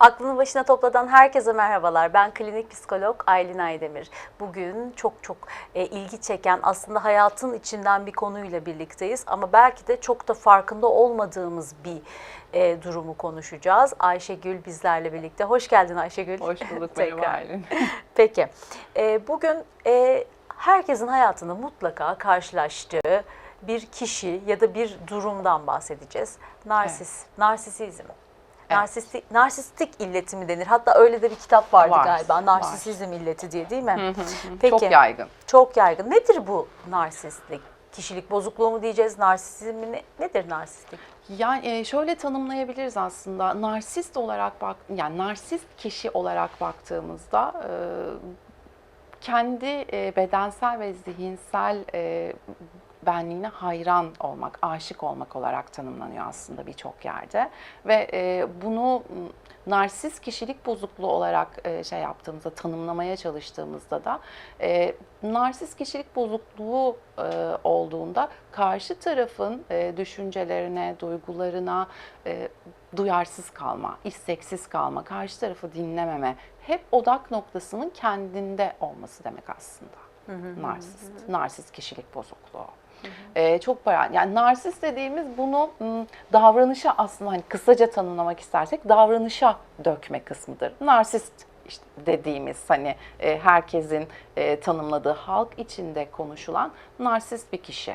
Aklını başına topladan herkese merhabalar. Ben klinik psikolog Aylin Aydemir. Bugün çok çok e, ilgi çeken aslında hayatın içinden bir konuyla birlikteyiz. Ama belki de çok da farkında olmadığımız bir e, durumu konuşacağız. Ayşegül bizlerle birlikte. Hoş geldin Ayşegül. Hoş bulduk merhaba Tekrar. Aylin. Peki, e, bugün e, herkesin hayatında mutlaka karşılaştığı bir kişi ya da bir durumdan bahsedeceğiz. Narsis, narsisizm. Narsistik, narsistik illeti mi denir? Hatta öyle de bir kitap vardı Var, galiba. var. Narsisizm illeti diye değil mi? Peki, Çok yaygın. Çok yaygın. Nedir bu narsistlik? Kişilik bozukluğu mu diyeceğiz? Narsizm mi? Ne- Nedir narsistlik? Yani e, şöyle tanımlayabiliriz aslında. Narsist olarak bak, yani narsist kişi olarak baktığımızda e, kendi e, bedensel ve zihinsel benliğine hayran olmak, aşık olmak olarak tanımlanıyor aslında birçok yerde ve e, bunu narsist kişilik bozukluğu olarak e, şey yaptığımızda, tanımlamaya çalıştığımızda da e, narsist kişilik bozukluğu e, olduğunda karşı tarafın e, düşüncelerine, duygularına e, duyarsız kalma, isteksiz kalma, karşı tarafı dinlememe, hep odak noktasının kendinde olması demek aslında. Narsist, narsist kişilik bozukluğu. Ee, çok bayağı yani narsist dediğimiz bunu m, davranışa aslında hani kısaca tanımlamak istersek davranışa dökme kısmıdır. Narsist işte dediğimiz hani e, herkesin e, tanımladığı halk içinde konuşulan narsist bir kişi.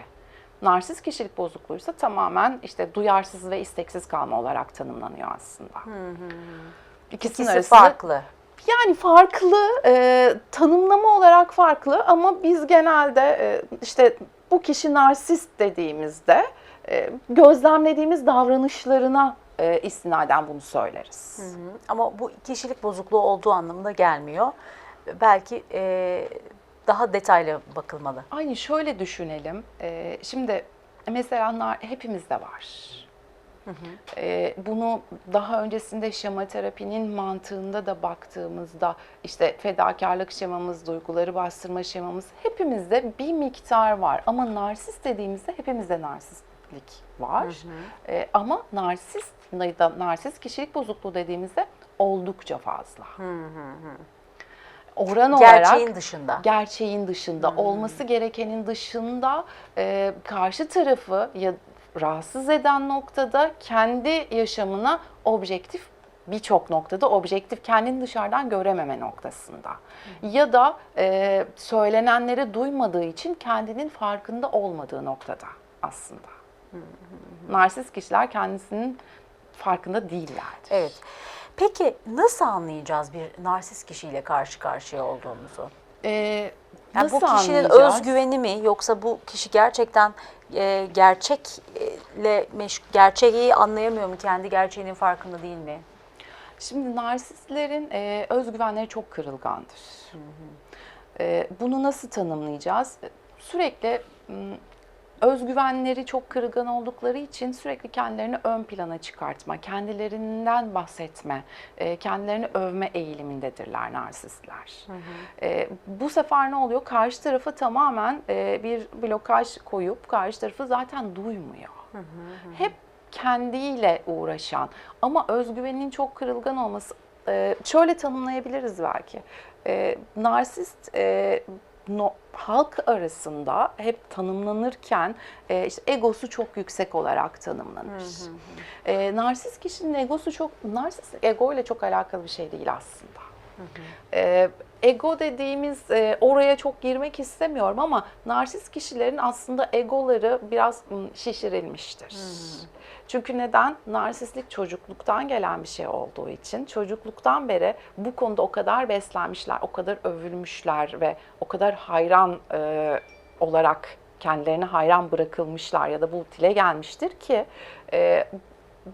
Narsist kişilik bozukluğuysa tamamen işte duyarsız ve isteksiz kalma olarak tanımlanıyor aslında. İkisinin İkisi arasında farklı. yani farklı, e, tanımlama olarak farklı ama biz genelde e, işte bu kişi narsist dediğimizde e, gözlemlediğimiz davranışlarına e, istinaden bunu söyleriz. Hı, Ama bu kişilik bozukluğu olduğu anlamına gelmiyor. Belki e, daha detaylı bakılmalı. Aynı şöyle düşünelim. E, şimdi mesela hepimizde var. E, bunu daha öncesinde şema terapinin mantığında da baktığımızda işte fedakarlık şemamız, duyguları bastırma şemamız hepimizde bir miktar var. Ama narsist dediğimizde hepimizde narsistlik var. E, ama narsist narsist kişilik bozukluğu dediğimizde oldukça fazla. Oran olarak Gerçeğin dışında. gerçeğin dışında, olması gerekenin dışında e, karşı tarafı ya rahatsız eden noktada kendi yaşamına objektif birçok noktada objektif kendini dışarıdan görememe noktasında. Ya da e, söylenenleri duymadığı için kendinin farkında olmadığı noktada aslında. Narsist kişiler kendisinin farkında değillerdir. Evet. Peki nasıl anlayacağız bir narsist kişiyle karşı karşıya olduğumuzu? E, Yani nasıl bu kişinin anlayacağız? özgüveni mi yoksa bu kişi gerçekten e, gerçekle meş- gerçeği anlayamıyor mu? Kendi gerçeğinin farkında değil mi? Şimdi narsistlerin e, özgüvenleri çok kırılgandır. E, bunu nasıl tanımlayacağız? Sürekli özgüvenleri çok kırılgan oldukları için sürekli kendilerini ön plana çıkartma, kendilerinden bahsetme, e, kendilerini övme eğilimindedirler narsistler. E, bu sefer ne oluyor? Karşı tarafı tamamen e, bir blokaj koyup karşı tarafı zaten duymuyor. Hep kendiyle uğraşan ama özgüveninin çok kırılgan olması şöyle tanımlayabiliriz belki. Narsist no- halk arasında hep tanımlanırken e, işte egosu çok yüksek olarak tanımlanır. E, narsist kişinin egosu çok, narsist ego ile çok alakalı bir şey değil aslında. Ee, ego dediğimiz e, oraya çok girmek istemiyorum ama narsist kişilerin aslında egoları biraz şişirilmiştir. Çünkü neden? Narsistlik çocukluktan gelen bir şey olduğu için çocukluktan beri bu konuda o kadar beslenmişler, o kadar övülmüşler ve o kadar hayran e, olarak kendilerine hayran bırakılmışlar ya da bu dile gelmiştir ki e,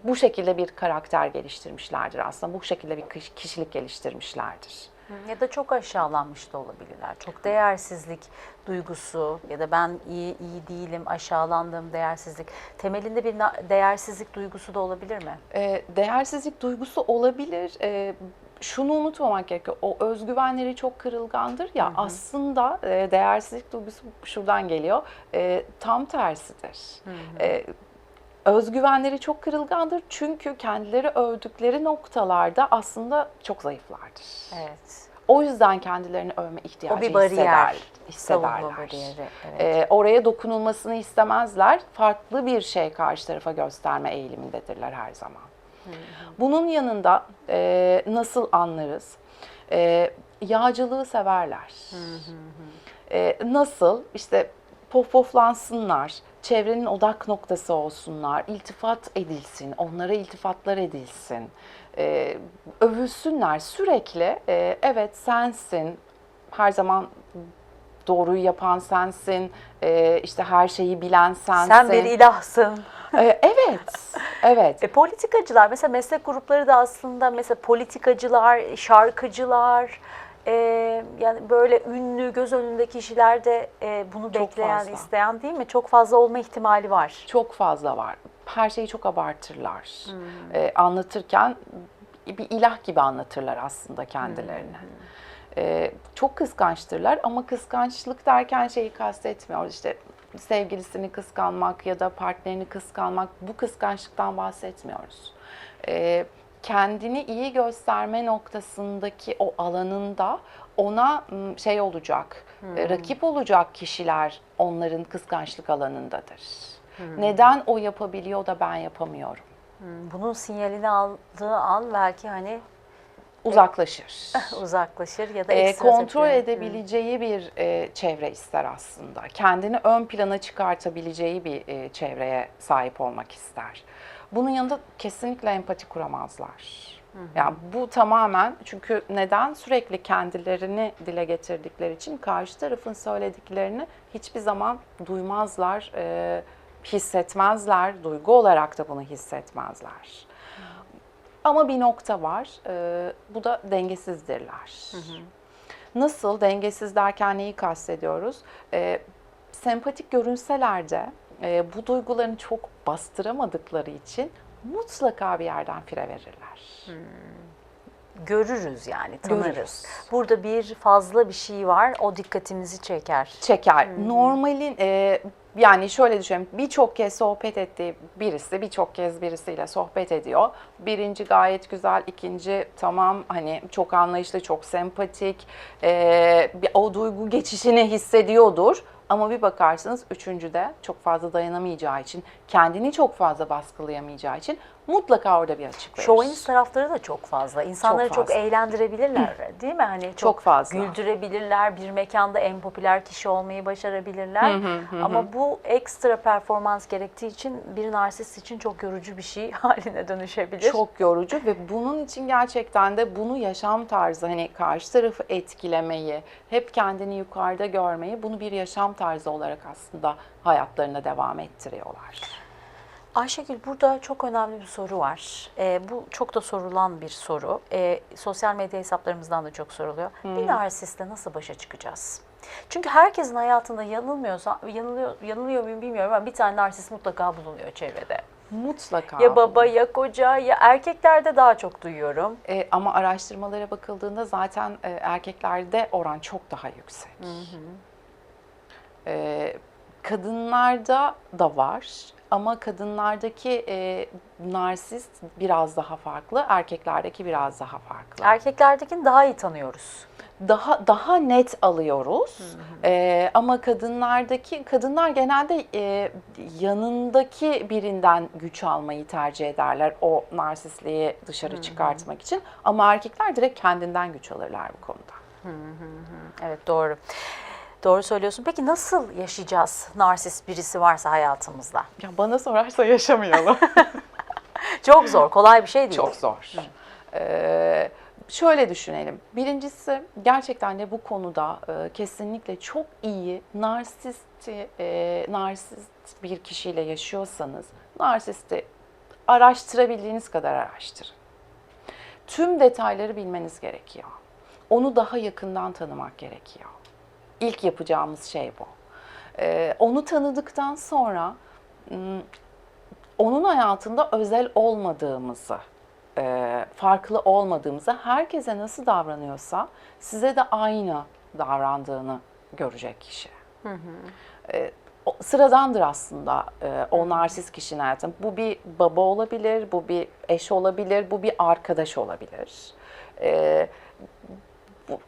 bu şekilde bir karakter geliştirmişlerdir aslında. Bu şekilde bir kiş- kişilik geliştirmişlerdir. Ya da çok aşağılanmış da olabilirler. Çok değersizlik duygusu ya da ben iyi iyi değilim, aşağılandım, değersizlik. Temelinde bir değersizlik duygusu da olabilir mi? Ee, değersizlik duygusu olabilir. Ee, şunu unutmamak gerekiyor. O özgüvenleri çok kırılgandır ya aslında e, değersizlik duygusu şuradan geliyor. E, tam tersidir. E, özgüvenleri çok kırılgandır çünkü kendileri övdükleri noktalarda aslında çok zayıflardır. Evet. O yüzden kendilerini övme ihtiyacı O bir bariyer. hisseder, hissederler. bariyeri. Evet. Ee, oraya dokunulmasını istemezler. Farklı bir şey karşı tarafa gösterme eğilimindedirler her zaman. Bunun yanında e, nasıl anlarız? E, yağcılığı severler. E, nasıl? İşte pof poflansınlar, çevrenin odak noktası olsunlar, iltifat edilsin, onlara iltifatlar edilsin, e, övülsünler sürekli. e, evet sensin, her zaman doğruyu yapan sensin, e, işte her şeyi bilen sensin. Sen bir ilahsın. E, evet, evet. E, politikacılar mesela meslek grupları da aslında mesela politikacılar, şarkıcılar e, yani böyle ünlü göz önünde kişiler de e, bunu Çok bekleyen, fazla. isteyen değil mi? Çok fazla olma ihtimali var. Çok fazla var. Her şeyi çok abartırlar. Ee, anlatırken bir ilah gibi anlatırlar aslında kendilerini. Ee, çok kıskançtırlar ama kıskançlık derken şeyi kastetmiyoruz. İşte sevgilisini kıskanmak ya da partnerini kıskanmak bu kıskançlıktan bahsetmiyoruz. Ee, kendini iyi gösterme noktasındaki o alanında ona şey olacak, e, rakip olacak kişiler onların kıskançlık alanındadır. Neden o yapabiliyor da ben yapamıyorum? Hmm, Bunun sinyalini aldığı an belki hani Uzaklaşır. uzaklaşır ya da E, kontrol tepki. edebileceği bir e, çevre ister aslında. Kendini ön plana çıkartabileceği bir e, çevreye sahip olmak ister. Bunun yanında kesinlikle empati kuramazlar. Yani bu tamamen çünkü neden sürekli kendilerini dile getirdikleri için karşı tarafın söylediklerini hiçbir zaman duymazlar, e, hissetmezler, duygu olarak da bunu hissetmezler. Ama bir nokta var, e, bu da dengesizdirler. Nasıl dengesiz derken neyi kastediyoruz? E, sempatik görünseler de e, bu duygularını çok bastıramadıkları için mutlaka bir yerden fire verirler. Görürüz yani, tanırız. Görürüz. Burada bir fazla bir şey var, o dikkatimizi çeker. Çeker. Normalin e, yani şöyle düşünelim birçok kez sohbet ettiği birisi birçok kez birisiyle sohbet ediyor. Birinci gayet güzel, ikinci tamam hani çok anlayışlı, çok sempatik, e, o duygu geçişini hissediyordur. Ama bir bakarsınız üçüncüde çok fazla dayanamayacağı için, kendini çok fazla baskılayamayacağı için mutlaka orada bir açık verir. Şovenist tarafları da çok fazla. İnsanları Çok çok, fazla. eğlendirebilirler değil mi? Hani çok, Çok fazla. güldürebilirler, bir mekanda en popüler kişi olmayı başarabilirler. Ama bu ekstra performans gerektiği için bir narsist için çok yorucu bir şey haline dönüşebilir. Çok yorucu ve bunun için gerçekten de bunu yaşam tarzı hani karşı tarafı etkilemeyi, hep kendini yukarıda görmeyi bunu bir yaşam tarzı olarak aslında hayatlarına devam ettiriyorlar. Ayşegül burada çok önemli bir soru var. Ee, bu çok da sorulan bir soru. Ee, sosyal medya hesaplarımızdan da çok soruluyor. Bir narsistle nasıl başa çıkacağız? Çünkü herkesin hayatında yanılmıyorsa, yanılıyor, yanılıyor muyum bilmiyorum ama bir tane narsist mutlaka bulunuyor çevrede. Mutlaka. Ya baba ya koca ya erkeklerde daha çok duyuyorum. E, ama araştırmalara bakıldığında zaten e, erkeklerde oran çok daha yüksek. E, kadınlarda da var ama kadınlardaki e, narsist biraz daha farklı, erkeklerdeki biraz daha farklı. Erkeklerdekini daha iyi tanıyoruz. daha daha net alıyoruz. Ee, ama kadınlardaki kadınlar genelde e, yanındaki birinden güç almayı tercih ederler o narsistliği dışarı çıkartmak için. Ama erkekler direkt kendinden güç alırlar bu konuda. Evet doğru. Doğru söylüyorsun. Peki nasıl yaşayacağız narsist birisi varsa hayatımızda? Ya bana sorarsa yaşamayalım. Çok zor, kolay bir şey değil. Çok zor. Ee, şöyle düşünelim. Birincisi gerçekten de bu konuda e, kesinlikle çok iyi narsisti, e, narsist bir kişiyle yaşıyorsanız narsisti araştırabildiğiniz kadar araştırın. Tüm detayları bilmeniz gerekiyor. Onu daha yakından tanımak gerekiyor. İlk yapacağımız şey bu. Ee, onu tanıdıktan sonra onun hayatında özel olmadığımızı, e, farklı olmadığımızı, herkese nasıl davranıyorsa size de aynı davrandığını görecek kişi. E, o- sıradandır aslında e, o narsist kişinin hayatında. Bu bir baba olabilir, bu bir eş olabilir, bu bir arkadaş olabilir. E,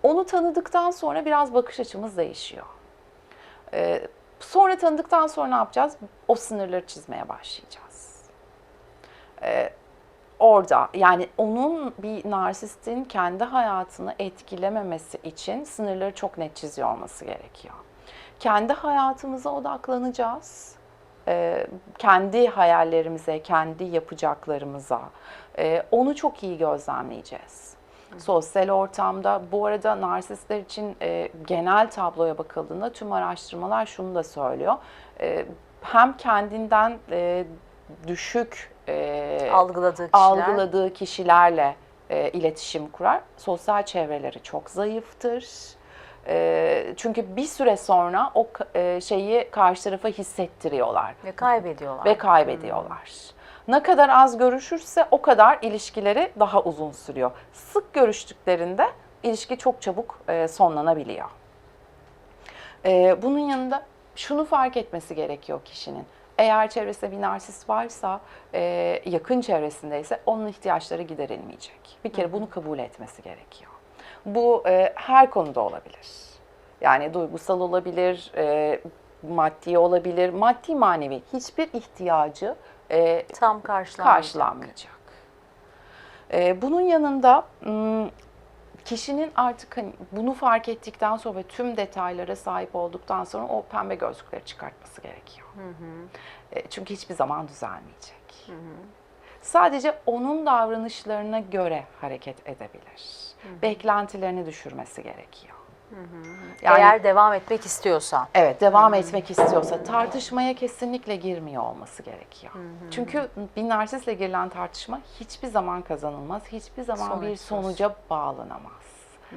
onu tanıdıktan sonra biraz bakış açımız değişiyor. E, sonra tanıdıktan sonra ne yapacağız? O sınırları çizmeye başlayacağız. E, orada yani onun bir narsistin kendi hayatını etkilememesi için sınırları çok net çiziyor olması gerekiyor. Kendi hayatımıza odaklanacağız. Ee, kendi hayallerimize, kendi yapacaklarımıza. Ee, onu çok iyi gözlemleyeceğiz. Sosyal ortamda bu arada narsistler için e, genel tabloya bakıldığında tüm araştırmalar şunu da söylüyor. Ee, hem kendinden e, düşük e, Algıladığı kişiler. algıladığı kişilerle e, iletişim kurar. Sosyal çevreleri çok zayıftır. E, çünkü bir süre sonra o e, şeyi karşı tarafa hissettiriyorlar Ve kaybediyorlar. ve kaybediyorlar. Ne kadar az görüşürse o kadar ilişkileri daha uzun sürüyor. Sık görüştüklerinde ilişki çok çabuk e, sonlanabiliyor. E, bunun yanında şunu fark etmesi gerekiyor kişinin. Eğer çevresinde bir narsist varsa, e, yakın çevresindeyse onun ihtiyaçları giderilmeyecek. Bir kere bunu kabul etmesi gerekiyor. Bu her konuda olabilir. Yani duygusal olabilir, maddi olabilir, maddi manevi hiçbir ihtiyacı e, Tam karşılanmayacak. karşılanmayacak. Ee, bunun yanında kişinin artık hani bunu fark ettikten sonra ve tüm detaylara sahip olduktan sonra o pembe gözlükleri çıkartması gerekiyor. E, çünkü hiçbir zaman düzelmeyecek. Sadece onun davranışlarına göre hareket edebilir. Beklentilerini düşürmesi gerekiyor. Yani Eğer devam etmek istiyorsa. Evet, devam etmek istiyorsa tartışmaya kesinlikle girmiyor olması gerekiyor. Çünkü bir narsistle girilen tartışma hiçbir zaman kazanılmaz, hiçbir zaman bir Sonuçsuz. sonuca bağlanamaz.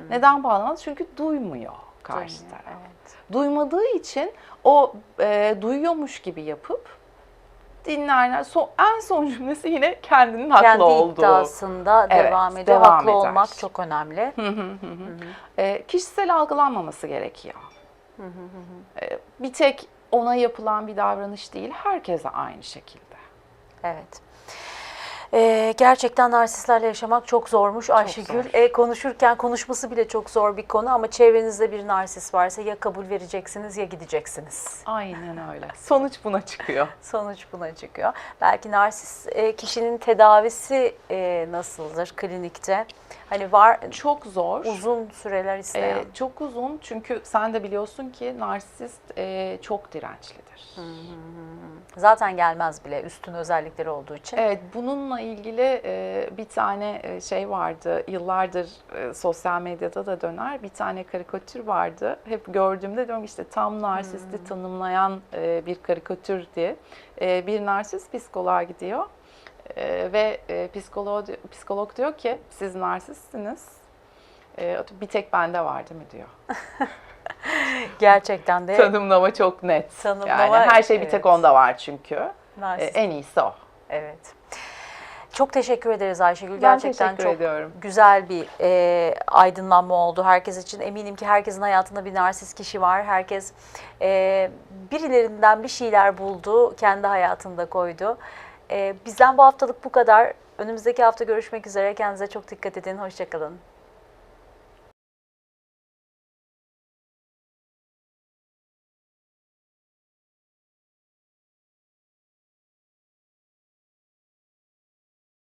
Neden bağlanamaz? Çünkü duymuyor karşı taraf. evet. Duymadığı için o e, duyuyormuş gibi yapıp dinlerler. So, en son cümlesi yine kendinin haklı Kendi olduğu. iddiasında Evet, devam ediyor. devam Haklı eder. olmak çok önemli. E, kişisel algılanmaması gerekiyor. E, bir tek ona yapılan bir davranış değil, herkese aynı şekilde. Evet. Ee, gerçekten narsistlerle yaşamak çok zormuş Ayşegül. zor. E, konuşurken konuşması bile çok zor bir konu ama çevrenizde bir narsist varsa ya kabul vereceksiniz ya gideceksiniz. Aynen öyle. Sonuç buna çıkıyor. Sonuç buna çıkıyor. Belki narsist e, kişinin tedavisi e, nasıldır klinikte? Hani var Çok zor. uzun süreler isteyen. E, çok uzun çünkü sen de biliyorsun ki narsist e, çok dirençlidir. Zaten gelmez bile üstün özellikleri olduğu için. Evet, bununla ilgili e, bir tane e, şey vardı. Yıllardır e, sosyal medyada da döner. Bir tane karikatür vardı. Hep gördüğümde diyorum işte tam narsisti tanımlayan e, bir karikatür diye. Bir narsist psikoloğa gidiyor. Ve psikolog, psikolog diyor ki siz narsistsiniz. Bir tek bende var değil mi diyor. Gerçekten de Tanımlama çok net. Tanımlama, yani her şey bir tek evet. onda var çünkü. Narsist. en iyisi o. Evet. Çok teşekkür ederiz Ayşegül. Ben Gerçekten çok ediyorum. güzel bir e, aydınlanma oldu herkes için. Eminim ki herkesin hayatında bir narsist kişi var. Herkes e, birilerinden bir şeyler buldu, kendi hayatında koydu. E, bizden bu haftalık bu kadar. Önümüzdeki hafta görüşmek üzere. Kendinize çok dikkat edin. Hoşçakalın.